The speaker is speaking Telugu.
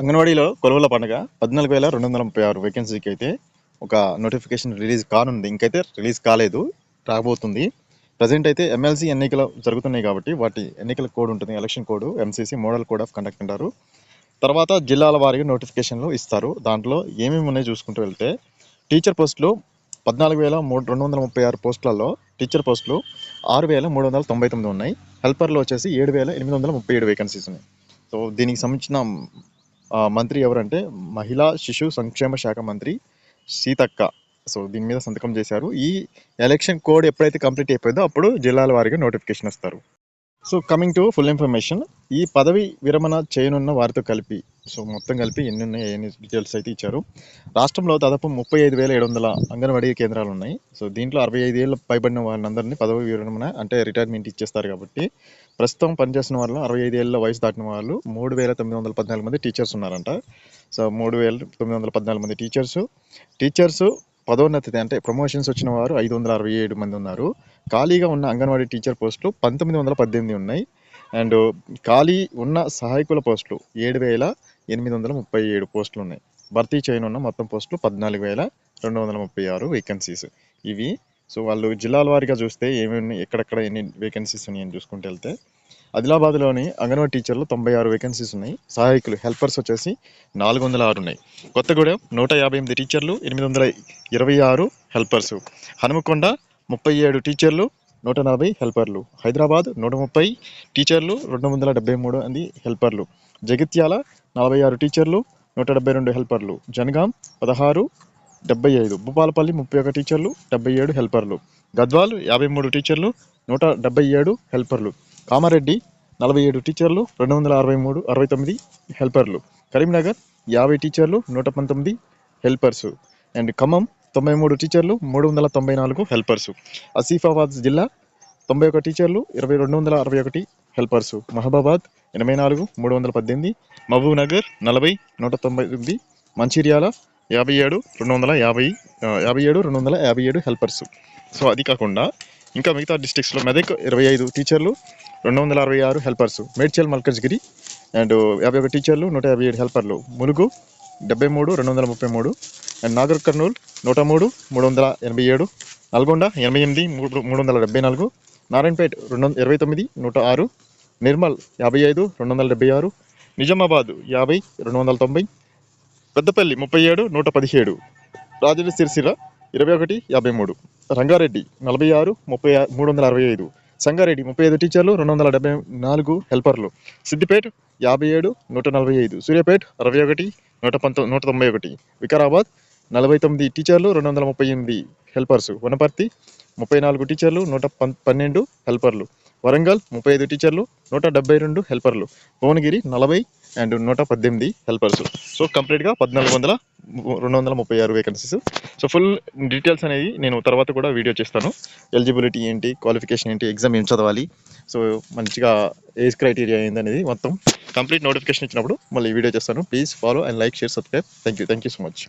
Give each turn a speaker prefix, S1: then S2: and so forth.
S1: అంగన్వాడీలో కొలువుల పండుగ పద్నాలుగు వేల రెండు వందల ముప్పై ఆరు వేకెన్సీకి అయితే ఒక నోటిఫికేషన్ రిలీజ్ కానుంది. ఇంకైతే రిలీజ్ కాలేదు రాబోతుంది. ప్రజెంట్ అయితే ఎమ్మెల్సీ ఎన్నికలు జరుగుతున్నాయి కాబట్టి వాటి ఎన్నికల కోడ్ ఉంటుంది election code MCC model code of conduct అంటారు. తర్వాత జిల్లాల వారీగా నోటిఫికేషన్లు ఇస్తారు. దాంట్లో ఏమేమి ఉన్నాయో చూసుకుంటూ వెళ్తే టీచర్ పోస్టులు పద్నాలుగు వేల మూడు రెండు వందల ముప్పై ఆరు పోస్టులలో టీచర్ పోస్టులు ఆరు వేల మూడు వందల తొంభై తొమ్మిది ఉన్నాయి. హెల్పర్లు వచ్చేసి ఏడు వేల ఎనిమిది వందల ముప్పై ఏడు వేకెన్సీస్ ఉన్నాయి. సో దీనికి సంబంధించిన మంత్రి ఎవరంటే మహిళా శిశు సంక్షేమ శాఖ మంత్రి సీతక్క. సో దీని మీద సంతకం చేశారు. ఈ ఎలక్షన్ కోడ్ ఎప్పుడైతే కంప్లీట్ అయిపోయిందో అప్పుడు జిల్లాల వారిగా నోటిఫికేషన్ ఇస్తారు. So coming to full information ఈ పదవి విరమణ చేయనున్న వారితో కలిపి సో మొత్తం కలిపి ఎన్ని ఉన్నాయి ఎన్ని డీటెయిల్స్ అయితే ఇచ్చారు. రాష్ట్రంలో దాదాపు ముప్పై ఐదు వేల ఏడు వందల అంగన్వాడీ కేంద్రాలు ఉన్నాయి. సో దీంట్లో అరవై ఐదు ఏళ్ళు పైబడిన వాళ్ళందరినీ పదవి విరమణ అంటే రిటైర్మెంట్ ఇచ్చేస్తారు కాబట్టి ప్రస్తుతం పనిచేస్తున్న వాళ్ళు అరవై ఐదు ఏళ్ళ వయసు దాటిన వాళ్ళు మూడు వేల తొమ్మిది వందల పద్నాలుగు మంది టీచర్స్ ఉన్నారంట. సో మూడు వేల తొమ్మిది వందల పద్నాలుగు మంది టీచర్స్ టీచర్స్ పదోన్నతి అంటే ప్రమోషన్స్ వచ్చిన వారు ఐదు వందల అరవై ఏడు మంది ఉన్నారు. ఖాళీగా ఉన్న అంగన్వాడీ టీచర్ పోస్టులు పంతొమ్మిది వందల పద్దెనిమిది ఉన్నాయి. అండ్ ఖాళీ ఉన్న సహాయకుల పోస్టులు ఏడు వేల ఎనిమిది వందల ముప్పై ఏడు పోస్టులు ఉన్నాయి. భర్తీ చేయనున్న మొత్తం పోస్టులు పద్నాలుగు వేల రెండు వందల ముప్పై ఆరు వేకెన్సీస్ ఇవి సో వాళ్ళు జిల్లాల వారీగా చూస్తే ఏమేమి ఎక్కడెక్కడ ఎన్ని వేకెన్సీస్ ఉన్నాయని చూసుకుంటూ వెళ్తే ఆదిలాబాద్లోని అంగన్వాడీ టీచర్లు తొంభై ఆరు వేకెన్సీస్ ఉన్నాయి. సహాయకులు హెల్పర్స్ వచ్చేసి నాలుగు వందల ఆరు ఉన్నాయి. కొత్తగూడెం నూట యాభై ఎనిమిది టీచర్లు ఎనిమిది వందల ఇరవై ఆరు హెల్పర్స్ హనుమకొండ ముప్పై ఏడు టీచర్లు నూట నలభై హెల్పర్లు. హైదరాబాద్ నూట ముప్పై టీచర్లు రెండు వందల డెబ్బై మూడు మంది హెల్పర్లు. జగిత్యాల నలభై ఆరు టీచర్లు నూట డెబ్బై రెండు హెల్పర్లు. జనగాం పదహారు డెబ్బై ఐదు. భూపాలపల్లి ముప్పై ఒక టీచర్లు డెబ్బై ఏడు హెల్పర్లు. గద్వాల్ యాభై మూడు టీచర్లు నూట డెబ్బై ఏడు హెల్పర్లు. కామారెడ్డి నలభై ఏడు టీచర్లు రెండు వందల అరవై మూడు అరవై తొమ్మిది హెల్పర్లు. కరీంనగర్ యాభై టీచర్లు నూట పంతొమ్మిది హెల్పర్స్. అండ్ ఖమ్మం తొంభై మూడు టీచర్లు మూడు వందల తొంభై నాలుగు హెల్పర్స్. ఆసిఫాబాద్ జిల్లా తొంభై ఒక టీచర్లు ఇరవై రెండు వందల అరవై ఒకటి హెల్పర్స్. మహబాబాద్ ఎనభై నాలుగు మూడు వందల పద్దెనిమిది. మహబూబ్ నగర్ నలభై నూట తొంభై తొమ్మిది మంచిర్యాల యాభై ఏడు రెండు వందల యాభై యాభై ఏడు రెండు వందల యాభై ఏడు హెల్పర్స్. సో అది కాకుండా ఇంకా మిగతా డిస్ట్రిక్ట్స్లో మెదక్ ఇరవై ఐదు టీచర్లు రెండు వందల అరవై ఆరు హెల్పర్స్. మేడ్చల్ మల్కజ్గిరి అండ్ యాభై ఒక టీచర్లు నూట యాభై ఏడు హెల్పర్లు. ములుగు డెబ్బై మూడు రెండు వందల ముప్పై మూడు. అండ్ నాగర్ కర్నూలు నూట మూడు మూడు వందల ఎనభై ఏడు. నల్గొండ ఎనభై ఎనిమిది మూడు మూడు వందల డెబ్బై నాలుగు. నారాయణపేట రెండు వందల ఇరవై తొమ్మిది నూట ఆరు. నిర్మల్ యాభై ఐదు రెండు వందల డెబ్బై ఆరు. నిజామాబాద్ యాభై రెండు వందల తొంభై. పెద్దపల్లి ముప్పై ఏడు నూట పదిహేడు. రాజన్న సిరిసిల్ల ఇరవై ఒకటి యాభై మూడు. రంగారెడ్డి నలభై ఆరు ముప్పై మూడు వందల అరవై ఐదు. సంగారెడ్డి ముప్పై ఐదు టీచర్లు రెండు వందల డెబ్బై నాలుగు హెల్పర్లు. సిద్దిపేట యాభై ఏడు నూట నలభై ఐదు. సూర్యాపేట అరవై ఒకటి నూట పంతొమ్మిది నూట తొంభై ఒకటి. వికారాబాద్ నలభై తొమ్మిది టీచర్లు రెండు వందల ముప్పై ఎనిమిది హెల్పర్స్. వనపర్తి ముప్పై నాలుగు టీచర్లు నూట పన్నెండు హెల్పర్లు. వరంగల్ ముప్పై ఐదు టీచర్లు నూట డెబ్బై రెండు హెల్పర్లు. భువనగిరి నలభై అండ్ నూట పద్దెనిమిది హెల్పర్స్. సో కంప్లీట్గా పద్నాలుగు వందల రెండు వందల ముప్పై ఆరు వేకెన్సీస్. సో ఫుల్ డీటెయిల్స్ అనేది నేను తర్వాత కూడా వీడియో చేస్తాను. ఎలిజిబిలిటీ ఏంటి క్వాలిఫికేషన్ ఏంటి ఎగ్జామ్ ఏం చదవాలి. సో మంచిగా ఏజ్ క్రైటీరియా ఏందనేది అనేది మొత్తం కంప్లీట్ నోటిఫికేషన్ ఇచ్చినప్పుడు మళ్ళీ వీడియో చేస్తాను. Please follow and like share subscribe. Thank you thank you so much.